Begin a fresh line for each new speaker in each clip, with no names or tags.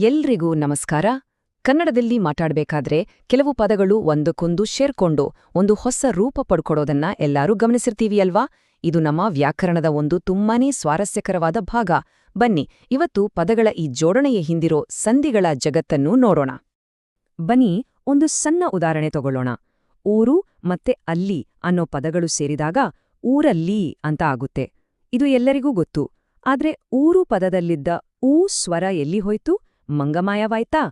ಎಲ್ರಿಗೂ ನಮಸ್ಕಾರ. ಕನ್ನಡದಲ್ಲಿ ಮಾತಾಡಬೇಕಾದ್ರೆ ಕೆಲವು ಪದಗಳು ಒಂದಕ್ಕೊಂದು ಶೇರ್ಕೊಂಡು ಒಂದು ಹೊಸ ರೂಪ ಪಡ್ಕೊಡೋದನ್ನ ಎಲ್ಲರೂ ಗಮನಿಸಿರ್ತೀವಿ ಅಲ್ವಾ? ಇದು ನಮ್ಮ ವ್ಯಾಕರಣದ ಒಂದು ತುಂಬಾನೇ ಸ್ವಾರಸ್ಯಕರವಾದ ಭಾಗ. ಬನ್ನಿ, ಇವತ್ತು ಪದಗಳ ಈ ಜೋಡಣೆಯ ಹಿಂದಿರೋ ಸಂಧಿಗಳ ಜಗತ್ತನ್ನು ನೋಡೋಣ. ಬನ್ನಿ, ಒಂದು ಸಣ್ಣ ಉದಾಹರಣೆ ತಗೊಳ್ಳೋಣ. ಊರು ಮತ್ತೆ ಅಲ್ಲಿ ಅನ್ನೋ ಪದಗಳು ಸೇರಿದಾಗ ಊರಲ್ಲಿ ಅಂತ ಆಗುತ್ತೆ. ಇದು ಎಲ್ಲರಿಗೂ ಗೊತ್ತು. ಆದ್ರೆ ಊರು ಪದದಲ್ಲಿದ್ದ ಊ ಸ್ವರ ಎಲ್ಲಿ ಹೋಯ್ತು? ಮಂಗಮಾಯವಾಯ್ತಾ?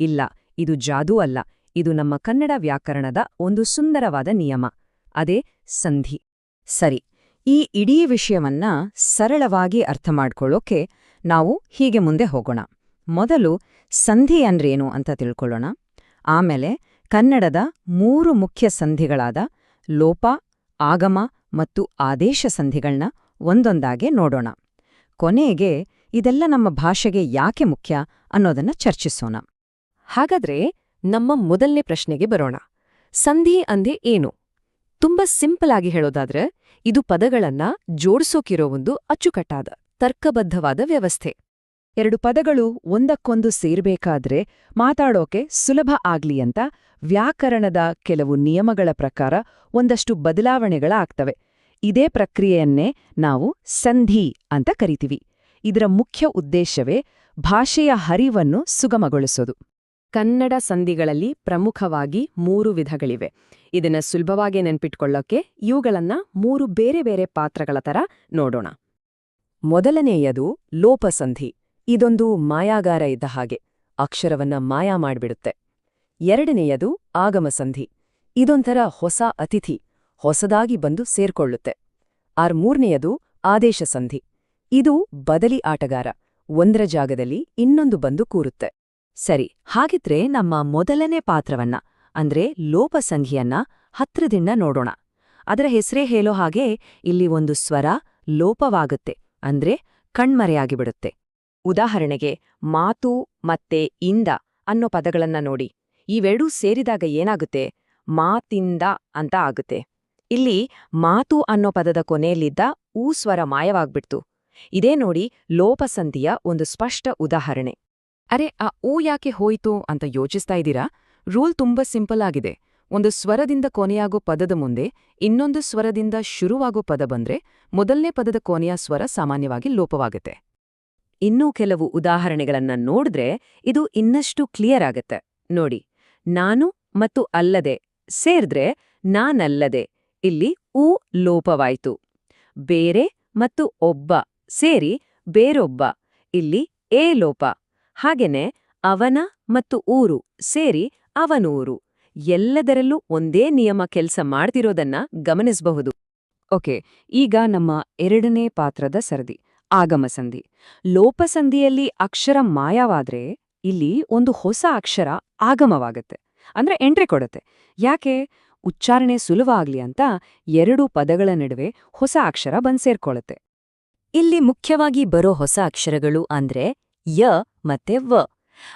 ಇಲ್ಲ, ಇದು ಜಾದೂ ಅಲ್ಲ, ಇದು ನಮ್ಮ ಕನ್ನಡ ವ್ಯಾಕರಣದ ಒಂದು ಸುಂದರವಾದ ನಿಯಮ. ಅದೇ ಸಂಧಿ. ಸರಿ, ಈ ಇಡೀ ವಿಷಯವನ್ನ ಸರಳವಾಗಿ ಅರ್ಥ ಮಾಡ್ಕೊಳ್ಳೋಕೆ ನಾವು ಹೀಗೆ ಮುಂದೆ ಹೋಗೋಣ. ಮೊದಲು ಸಂಧಿ ಅಂದ್ರೇನು ಅಂತ ತಿಳ್ಕೊಳ್ಳೋಣ. ಆಮೇಲೆ ಕನ್ನಡದ ಮೂರು ಮುಖ್ಯ ಸಂಧಿಗಳಾದ ಲೋಪ, ಆಗಮ ಮತ್ತು ಆದೇಶ ಸಂಧಿಗಳನ್ನ ಒಂದೊಂದಾಗೆ ನೋಡೋಣ. ಕೊನೆಗೆ ಇದೆಲ್ಲ ನಮ್ಮ ಭಾಷೆಗೆ ಯಾಕೆ ಮುಖ್ಯ ಅನ್ನೋದನ್ನ ಚರ್ಚಿಸೋಣ.
ಹಾಗಾದ್ರೆ ನಮ್ಮ ಮೊದಲನೇ ಪ್ರಶ್ನೆಗೆ ಬರೋಣ. ಸಂಧಿ ಅಂದೆ ಏನು? ತುಂಬಾ ಸಿಂಪಲ್ ಆಗಿ ಹೇಳೋದಾದ್ರೆ, ಇದು ಪದಗಳನ್ನ ಜೋಡಿಸೋಕಿರೋ ಒಂದು ಅಚ್ಚುಕಟ್ಟಾದ, ತರ್ಕಬದ್ಧವಾದ ವ್ಯವಸ್ಥೆ.
ಎರಡು ಪದಗಳು ಒಂದಕ್ಕೊಂದು ಸೇರ್ಬೇಕಾದ್ರೆ ಮಾತಾಡೋಕೆ ಸುಲಭ ಆಗ್ಲಿ ಅಂತ ವ್ಯಾಕರಣದ ಕೆಲವು ನಿಯಮಗಳ ಪ್ರಕಾರ ಒಂದಷ್ಟು ಬದಲಾವಣೆಗಳಾಗ್ತವೆ. ಇದೇ ಪ್ರಕ್ರಿಯೆಯನ್ನೇ ನಾವು ಸಂಧಿ ಅಂತ ಕರಿತೀವಿ. ಇದರ ಮುಖ್ಯ ಉದ್ದೇಶವೇ ಭಾಷೆಯ ಹರಿವನ್ನು ಸುಗಮಗೊಳಿಸೋದು.
ಕನ್ನಡ ಸಂಧಿಗಳಲ್ಲಿ ಪ್ರಮುಖವಾಗಿ ಮೂರು ವಿಧಗಳಿವೆ. ಇದನ್ನ ಸುಲಭವಾಗಿ ನೆನ್ಪಿಟ್ಕೊಳ್ಳೋಕೆ ಇವುಗಳನ್ನ ಮೂರು ಬೇರೆ ಬೇರೆ ಪಾತ್ರಗಳ ತರ ನೋಡೋಣ.
ಮೊದಲನೆಯದು ಲೋಪಸಂಧಿ. ಇದೊಂದು ಮಾಯಾಗಾರ ಇದ್ದ ಹಾಗೆ. ಅಕ್ಷರವನ್ನ ಮಾಯಾ ಮಾಡ್ಬಿಡುತ್ತೆ. ಎರಡನೆಯದು ಆಗಮಸಂಧಿ. ಇದೊಂಥರ ಹೊಸ ಅತಿಥಿ. ಹೊಸದಾಗಿ ಬಂದು ಸೇರ್ಕೊಳ್ಳುತ್ತೆ. ಆರ್ ಮೂರನೆಯದು ಆದೇಶ ಸಂಧಿ ಇದು ಬದಲಿ ಆಟಗಾರ. ಒಂದರ ಜಾಗದಲ್ಲಿ ಇನ್ನೊಂದು ಬಂದು ಕೂರುತ್ತೆ. ಸರಿ, ಹಾಗಿದ್ರೆ ನಮ್ಮ ಮೊದಲನೇ ಪಾತ್ರವನ್ನ, ಅಂದ್ರೆ ಲೋಪಸಂಧಿಯನ್ನ ಹತ್ರದಿಂದ ನೋಡೋಣ. ಅದರ ಹೆಸರೇ ಹೇಳೋ ಹಾಗೆ ಇಲ್ಲಿ ಒಂದು ಸ್ವರ ಲೋಪವಾಗುತ್ತೆ, ಅಂದ್ರೆ ಕಣ್ಮರೆಯಾಗಿಬಿಡುತ್ತೆ. ಉದಾಹರಣೆಗೆ, ಮಾತು ಮತ್ತೆ ಇಂದ ಅನ್ನೋ ಪದಗಳನ್ನ ನೋಡಿ. ಇವೆರಡೂ ಸೇರಿದಾಗ ಏನಾಗುತ್ತೆ? ಮಾತಿಂದ ಅಂತ ಆಗುತ್ತೆ. ಇಲ್ಲಿ ಮಾತು ಅನ್ನೋ ಪದದ ಕೊನೆಯಲ್ಲಿದ್ದ ಊ ಸ್ವರ ಮಾಯವಾಗ್ಬಿಡ್ತು. ಇದೇ ನೋಡಿ ಲೋಪಸಂಧಿಯ ಒಂದು ಸ್ಪಷ್ಟ ಉದಾಹರಣೆ. ಅರೆ, ಆ ಊ ಯಾಕೆ ಹೋಯಿತು ಅಂತ ಯೋಚಿಸ್ತಾ ಇದ್ದೀರಾ? ರೂಲ್ ತುಂಬಾ ಸಿಂಪಲ್ ಆಗಿದೆ. ಒಂದು ಸ್ವರದಿಂದ ಕೊನೆಯಾಗೋ ಪದದ ಮುಂದೆ ಇನ್ನೊಂದು ಸ್ವರದಿಂದ ಶುರುವಾಗೋ ಪದ ಬಂದ್ರೆ ಮೊದಲನೇ ಪದದ ಕೊನೆಯ ಸ್ವರ ಸಾಮಾನ್ಯವಾಗಿ ಲೋಪವಾಗುತ್ತೆ. ಇನ್ನೂ ಕೆಲವು ಉದಾಹರಣೆಗಳನ್ನ ನೋಡಿದ್ರೆ ಇದು ಇನ್ನಷ್ಟು ಕ್ಲಿಯರ್ ಆಗತ್ತೆ. ನೋಡಿ, ನಾನು ಮತ್ತು ಅಲ್ಲದೆ ಸೇರಿದ್ರೆ ನಾನಲ್ಲದೆ ಇಲ್ಲಿ ಊ ಲೋಪವಾಯಿತು. ಬೇರೆ ಮತ್ತು ಒಬ್ಬ ಸೇರಿ ಬೇರೊಬ್ಬ, ಇಲ್ಲಿ ಏ ಲೋಪ, ಹಾಗೆನೆ ಅವನ ಮತ್ತು ಊರು ಸೇರಿ ಅವನೂರು. ಎಲ್ಲದರಲ್ಲೂ ಒಂದೇ ನಿಯಮ ಕೆಲಸ ಮಾಡ್ತಿರೋದನ್ನ ಗಮನಿಸಬಹುದು. ಓಕೆ, ಈಗ ನಮ್ಮ ಎರಡನೇ ಪಾತ್ರದ ಸರದಿ ಆಗಮಸಂಧಿ ಲೋಪಸಂಧಿಯಲ್ಲಿ ಅಕ್ಷರ ಮಾಯವಾದ್ರೆ ಇಲ್ಲಿ ಒಂದು ಹೊಸ ಅಕ್ಷರ ಆಗಮವಾಗತ್ತೆ, ಅಂದ್ರೆ ಎಂಟ್ರಿ ಕೊಡುತ್ತೆ. ಯಾಕೆ? ಉಚ್ಚಾರಣೆ ಸುಲಭ ಆಗ್ಲಿ ಅಂತ ಎರಡು ಪದಗಳ ನಡುವೆ ಹೊಸ ಅಕ್ಷರ ಬಂದ್ ಸೇರ್ಕೊಳ್ಳುತ್ತೆ ಇಲ್ಲಿ ಮುಖ್ಯವಾಗಿ ಬರೋ ಹೊಸ ಅಕ್ಷರಗಳು ಅಂದ್ರೆ ಯ ಮತ್ತೆ ವ.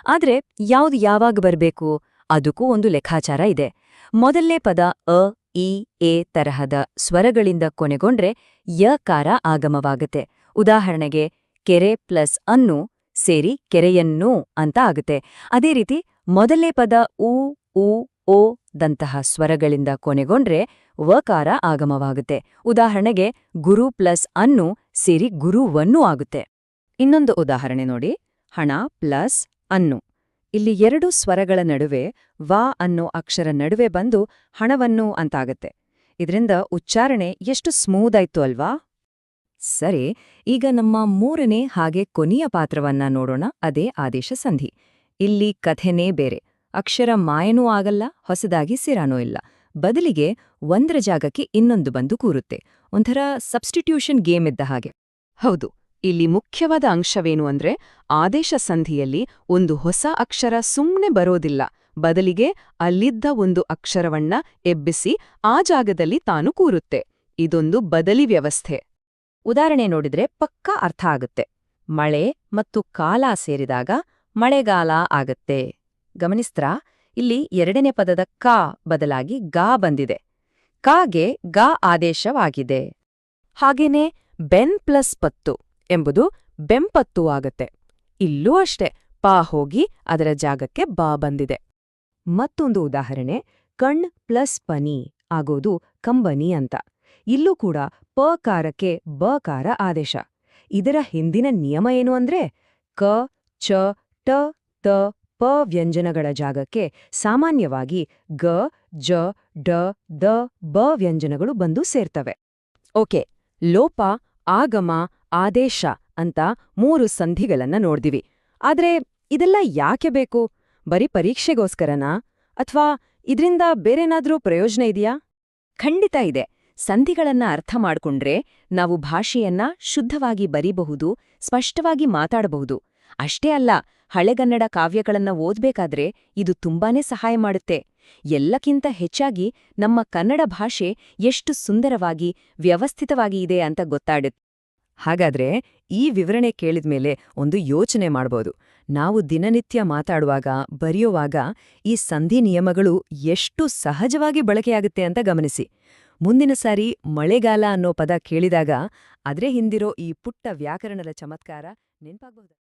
ಆದ್ರೆ ಯಾವ್ದು ಯಾವಾಗ ಬರಬೇಕು? ಅದಕ್ಕೂ ಒಂದು ಲೆಕ್ಕಾಚಾರ ಇದೆ. ಮೊದಲನೇ ಪದ ಅ, ಇ, ಎ ತರಹದ ಸ್ವರಗಳಿಂದ ಕೊನೆಗೊಂಡ್ರೆ ಯ ಕಾರ ಆಗಮವಾಗುತ್ತೆ. ಉದಾಹರಣೆಗೆ ಕೆರೆ ಪ್ಲಸ್ ಅನ್ನು ಸೇರಿ ಕೆರೆಯನ್ನು ಅಂತ ಆಗುತ್ತೆ. ಅದೇ ರೀತಿ ಮೊದಲನೇ ಪದ ಉ ಉ, ಓ ದಂತಹ ಸ್ವರಗಳಿಂದ ಕೊನೆಗೊಂಡ್ರೆ ವಕಾರ ಆಗಮವಾಗುತ್ತೆ. ಉದಾಹರಣೆಗೆ, ಗುರು ಪ್ಲಸ್ ಅನ್ನು ಸೇರಿ ಗುರುವನ್ನೂ ಆಗುತ್ತೆ. ಇನ್ನೊಂದು ಉದಾಹರಣೆ ನೋಡಿ. ಹಣ ಪ್ಲಸ್ ಅನ್ನು. ಇಲ್ಲಿ ಎರಡು ಸ್ವರಗಳ ನಡುವೆ ವಾ ಅನ್ನೋ ಅಕ್ಷರ ನಡುವೆ ಬಂದು ಹಣವನ್ನು ಅಂತಾಗತ್ತೆ. ಇದರಿಂದ ಉಚ್ಚಾರಣೆ ಎಷ್ಟು ಸ್ಮೂತ್ ಆಯ್ತು ಅಲ್ವಾ? ಸರಿ, ಈಗ ನಮ್ಮ ಮೂರನೇ ಹಾಗೆ ಕೊನೆಯ ಪಾತ್ರವನ್ನ ನೋಡೋಣ. ಅದೇ ಆದೇಶ ಸಂಧಿ. ಇಲ್ಲಿ ಕಥೆನೇ ಬೇರೆ. ಅಕ್ಷರ ಮಾಯನೂ ಆಗಲ್ಲ ಹೊಸದಾಗಿ ಸಿರಾನೂ ಇಲ್ಲ. ಬದಲಿಗೆ ಒಂದರ ಜಾಗಕ್ಕೆ ಇನ್ನೊಂದು ಬಂದು ಕೂರುತ್ತೆ. ಒಂಥರ ಸಬ್ಸ್ಟಿಟ್ಯೂಷನ್ ಗೇಮ್ ಇದ್ದ ಹಾಗೆ. ಹೌದು ಇಲ್ಲಿ ಮುಖ್ಯವಾದ ಅಂಶವೇನು ಅಂದ್ರೆ ಆದೇಶ ಸಂಧಿಯಲ್ಲಿ ಒಂದು ಹೊಸ ಅಕ್ಷರ ಸುಮ್ನೆ ಬರೋದಿಲ್ಲ. ಬದಲಿಗೆ ಅಲ್ಲಿದ್ದ ಒಂದು ಅಕ್ಷರವನ್ನ ಎಬ್ಬಿಸಿ ಆ ಜಾಗದಲ್ಲಿ ತಾನು ಕೂರುತ್ತೆ. ಇದೊಂದು ಬದಲಿ ವ್ಯವಸ್ಥೆ. ಉದಾಹರಣೆ ನೋಡಿದ್ರೆ ಪಕ್ಕಾ ಅರ್ಥ ಆಗುತ್ತೆ. ಮಳೆ ಮತ್ತು ಕಾಲ ಸೇರಿದಾಗ ಮಳೆಗಾಲ ಆಗತ್ತೆ. ಗಮನಿಸ್ತ್ರಾ? ಇಲ್ಲಿ ಎರಡನೇ ಪದದ ಕ ಬದಲಾಗಿ ಗಾ ಬಂದಿದೆ. ಕಾಗೆ ಗಾ ಆದೇಶವಾಗಿದೆ. ಹಾಗೇನೇ ಬೆನ್ ಪ್ಲಸ್ ಪತ್ತು ಎಂಬುದು ಬೆಂಪತ್ತು ಆಗತ್ತೆ. ಇಲ್ಲೂ ಅಷ್ಟೆ,
ಪಾ ಹೋಗಿ ಅದರ ಜಾಗಕ್ಕೆ ಬಾ ಬಂದಿದೆ.
ಮತ್ತೊಂದು ಉದಾಹರಣೆ, ಕಣ್ ಪ್ಲಸ್ ಪನಿ ಆಗೋದು ಕಂಬನಿ ಅಂತ. ಇಲ್ಲೂ ಕೂಡ ಪ ಕಾರಕ್ಕೆ ಬ ಕಾರ ಆದೇಶ. ಇದರ ಹಿಂದಿನ ನಿಯಮ ಏನು ಅಂದ್ರೆ, ಕ, ಚ, ಟ, ತ ಪ ವ್ಯಂಜನಗಳ ಜಾಗಕ್ಕೆ ಸಾಮಾನ್ಯವಾಗಿ ಗ, ಜ, ಡ, ದ, ಬ ವ್ಯಂಜನಗಳು ಬಂದು ಸೇರ್ತವೆ. ಓಕೆ, ಲೋಪ, ಆಗಮ, ಆದೇಶ ಅಂತ ಮೂರು ಸಂಧಿಗಳನ್ನ ನೋಡ್ದಿವಿ. ಆದ್ರೆ ಇದೆಲ್ಲ ಯಾಕೆ ಬೇಕು? ಬರೀ ಪರೀಕ್ಷೆಗೋಸ್ಕರನಾ? ಅಥವಾ ಇದ್ರಿಂದ ಬೇರೇನಾದರೂ ಪ್ರಯೋಜನ ಇದೆಯಾ? ಖಂಡಿತ ಇದೆ. ಸಂಧಿಗಳನ್ನ ಅರ್ಥ ಮಾಡ್ಕೊಂಡ್ರೆ ನಾವು ಭಾಷೆಯನ್ನ ಶುದ್ಧವಾಗಿ ಬರೀಬಹುದು, ಸ್ಪಷ್ಟವಾಗಿ ಮಾತಾಡಬಹುದು. ಅಷ್ಟೇ ಅಲ್ಲ ಹಳೆಗನ್ನಡ ಕಾವ್ಯಗಳನ್ನ ಓದ್ಬೇಕಾದ್ರೆ ಇದು ತುಂಬಾನೇ ಸಹಾಯ ಮಾಡುತ್ತೆ. ಎಲ್ಲಕ್ಕಿಂತ ಹೆಚ್ಚಾಗಿ ನಮ್ಮ ಕನ್ನಡ ಭಾಷೆ ಎಷ್ಟು ಸುಂದರವಾಗಿ, ವ್ಯವಸ್ಥಿತವಾಗಿ ಇದೆ ಅಂತ ಗೊತ್ತಾಡುತ್ತೆ. ಹಾಗಾದ್ರೆ ಈ ವಿವರಣೆ ಕೇಳಿದ್ಮೇಲೆ ಒಂದು ಯೋಚನೆ ಮಾಡ್ಬೋದು. ನಾವು ದಿನನಿತ್ಯ ಮಾತಾಡುವಾಗ, ಬರೆಯುವಾಗ ಈ ಸಂಧಿ ನಿಯಮಗಳು ಎಷ್ಟು ಸಹಜವಾಗಿ ಬಳಕೆಯಾಗುತ್ತೆ ಅಂತ ಗಮನಿಸಿ. ಮುಂದಿನ ಸಾರಿ ಮಳೆಗಾಲ ಅನ್ನೋ ಪದ ಕೇಳಿದಾಗ ಅದ್ರೆ ಹಿಂದಿರೋ ಈ ಪುಟ್ಟ ವ್ಯಾಕರಣದ ಚಮತ್ಕಾರ ನೆನ್ಪಾಗ್ಬಹುದು?